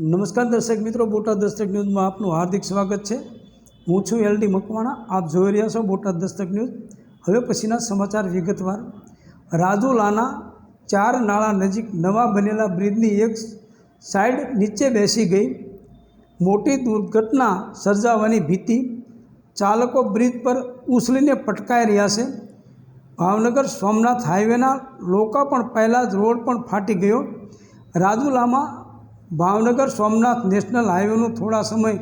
નમસ્કાર દર્શક મિત્રો, બોટાદ દસ્તક ન્યૂઝમાં આપનું હાર્દિક સ્વાગત છે. હું છું એલડી મકવાણા, આપ જોઈ રહ્યા છો બોટાદ દસ્તક ન્યૂઝ. હવે પછીના સમાચાર વિગતવાર. રાજુલાના ચાર નાળા નજીક નવા બનેલા બ્રિજની એક સાઈડ નીચે બેસી ગઈ. મોટી દુર્ઘટના સર્જાવાની ભીતિ. ચાલકો બ્રિજ પર ઉછળીને પટકાઈ રહ્યા છે. ભાવનગર સોમનાથ હાઈવેના લોકો પણ પહેલાં જ રોડ પણ ફાટી ગયો. રાજુલામાં ભાવનગર સોમનાથ નેશનલ હાઈવેનું થોડા સમય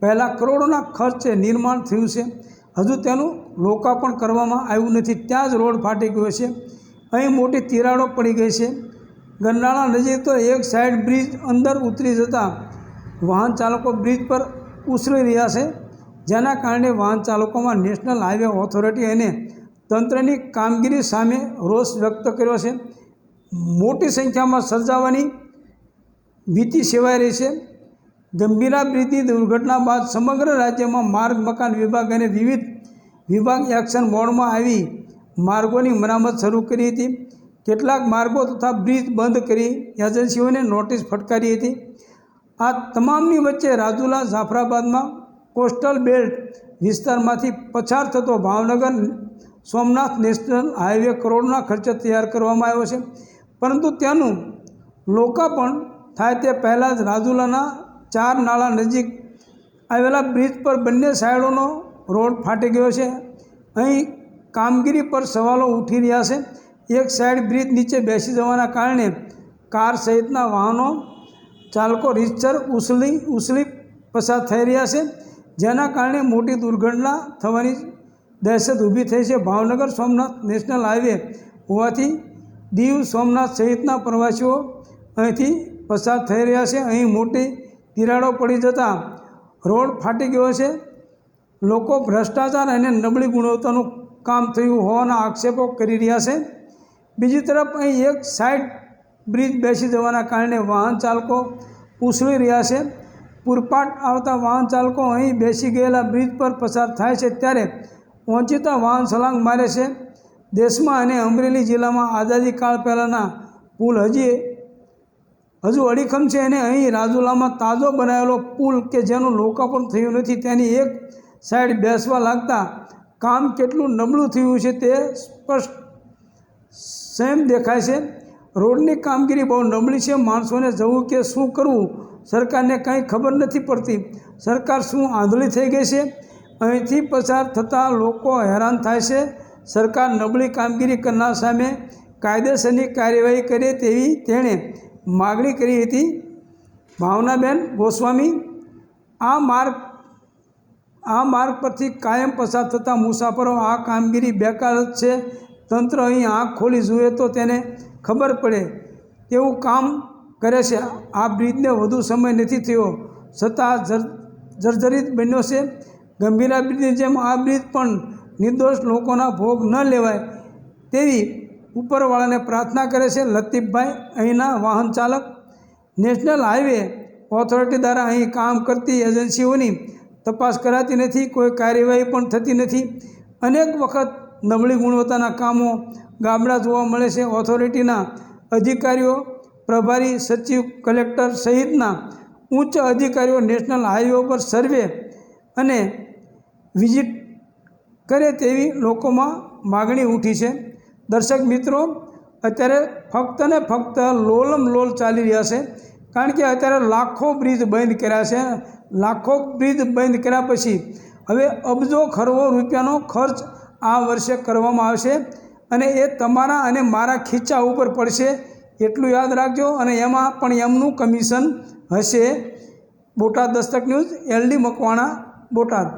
પહેલાં કરોડોના ખર્ચે નિર્માણ થયું છે. હજુ તેનું લોકાર્પણ કરવામાં આવ્યું નથી. ત્યાં જ રોડ ફાટી ગયો છે. અહીં મોટી તિરાડો પડી ગઈ છે. ગરનાળા નજીક તો એક સાઈડ બ્રિજ અંદર ઉતરી જતાં વાહન ચાલકો બ્રિજ પર ઉછળી રહ્યા છે. જેના કારણે વાહન ચાલકોમાં નેશનલ હાઈવે ઓથોરિટી અને તંત્રની કામગીરી સામે રોષ વ્યક્ત કર્યો છે. મોટી સંખ્યામાં સર્જાવાની ભીતિ સેવાઈ રહેશે છે. ગંભીરા બ્રિજની દુર્ઘટના બાદ સમગ્ર રાજ્યમાં માર્ગ, મકાન વિભાગ અને વિવિધ વિભાગ એક્શન મોડમાં આવી માર્ગોની મરામત શરૂ કરી હતી. કેટલાક માર્ગો તથા બ્રિજ બંધ કરી એજન્સીઓને નોટિસ ફટકારી હતી. આ તમામની વચ્ચે રાજુલા, જાફરાબાદમાં કોસ્ટલ બેલ્ટ વિસ્તારમાંથી પસાર થતો ભાવનગર, સોમનાથ નેશનલ હાઈવે કરોડના ખર્ચે તૈયાર કરવામાં આવ્યો છે. પરંતુ તેનું લોકાર્પણ થાય તે પહેલાં જ રાજુલાના ચાર નાળા નજીક આવેલા બ્રિજ પર બંને સાઈડોનો રોડ ફાટી ગયો છે. અહીં કામગીરી પર સવાલો ઉઠી રહ્યા છે. એક સાઈડ બ્રિજ નીચે બેસી જવાના કારણે કાર સહિતના વાહનો ચાલકો રીતસર ઉછળી ઉછળી પસાર થઈ રહ્યા છે. જેના કારણે મોટી દુર્ઘટના થવાની દહેશત ઊભી થઈ છે. ભાવનગર સોમનાથ નેશનલ હાઈવે હોવાથી દીવ સોમનાથ સહિતના પ્રવાસીઓ અહીંથી પસાર થઈ રહ્યા છે. અહીં મોટી તિરાડો પડી જતાં રોડ ફાટી ગયો છે. લોકો ભ્રષ્ટાચાર અને નબળી ગુણવત્તાનું કામ થયું હોવાના આક્ષેપો કરી રહ્યા છે. બીજી તરફ અહીં એક સાઈડ બ્રિજ બેસી જવાના કારણે વાહન ચાલકો ઉછળી રહ્યા છે. પૂરપાટ આવતા વાહન ચાલકો અહીં બેસી ગયેલા બ્રિજ પર પસાર થાય છે ત્યારે વંચિતા વાહન છલાંગ મારે છે. દેશમાં અને અમરેલી જિલ્લામાં આઝાદી કાળ પહેલાંના પુલ હજી હજુ અડીખમ છે અને અહીં રાજુલામાં તાજો બનાવેલો પુલ કે જેનું લોકાર્પણ થયું નથી, તેની એક સાઈડ બેસવા લાગતા કામ કેટલું નબળું થયું છે તે સ્પષ્ટ સેમ દેખાય છે. રોડની કામગીરી બહુ નબળી છે. માણસોને જવું કે શું કરવું સરકારને કંઈ ખબર નથી પડતી. સરકાર શું આંધળી થઈ ગઈ છે? અહીંથી પસાર થતાં લોકો હેરાન થાય છે. સરકાર નબળી કામગીરી કરનાર સામે કાયદેસરની કાર્યવાહી કરે તેવી તેણે માગણી કરી હતી ભાવનાબેન ગોસ્વામી, આ માર્ગ આ માર્ગ પરથી કાયમ પસાર થતા મુસાફરો આ કામગીરી બેકાર છે. તંત્ર અહીં આંખ ખોલી જુએ તો તેને ખબર પડે તેવું કામ કરે છે. આ બ્રિજને વધુ સમય નથી થયો. છતાં જર, જર્જરિત બન્યો છે. ગંભીરા બ્રિજની જેમ આ બ્રિજ પણ નિર્દોષ લોકોના ભોગ ન લેવાય તેવી ઉપરવાળાને પ્રાર્થના કરે છે, લતીફભાઈ, અહીંના વાહન ચાલક, નેશનલ હાઈવે ઓથોરિટી દ્વારા અહીં કામ કરતી એજન્સીઓની તપાસ કરાતી નથી, કોઈ કાર્યવાહી પણ થતી નથી. અનેક વખત નબળી ગુણવત્તાના કામો ગામડા જોવા મળે છે. ઓથોરિટીના અધિકારીઓ, પ્રભારી સચિવ, કલેક્ટર સહિતના ઉચ્ચ અધિકારીઓ નેશનલ હાઈવે પર સર્વે અને વિઝિટ કરે તેવી લોકોમાં માગણી ઉઠી છે. દર્શક મિત્રો, અત્યારે ફક્ત ને ફક્ત લોલમ લોલ ચાલી રહ્યા છે. કારણ કે અત્યારે લાખો બ્રિજ બંધ કર્યા છે. લાખો બ્રિજ બંધ કર્યા પછી હવે અબજો ખરવો રૂપિયાનો ખર્ચ આ વર્ષે કરવામાં આવશે અને એ તમારા અને મારા ખીચા ઉપર પડશે એટલું યાદ રાખજો અને એમાં પણ એમનું કમિશન હશે. Botad Dastak news, LD Makwana, Botad.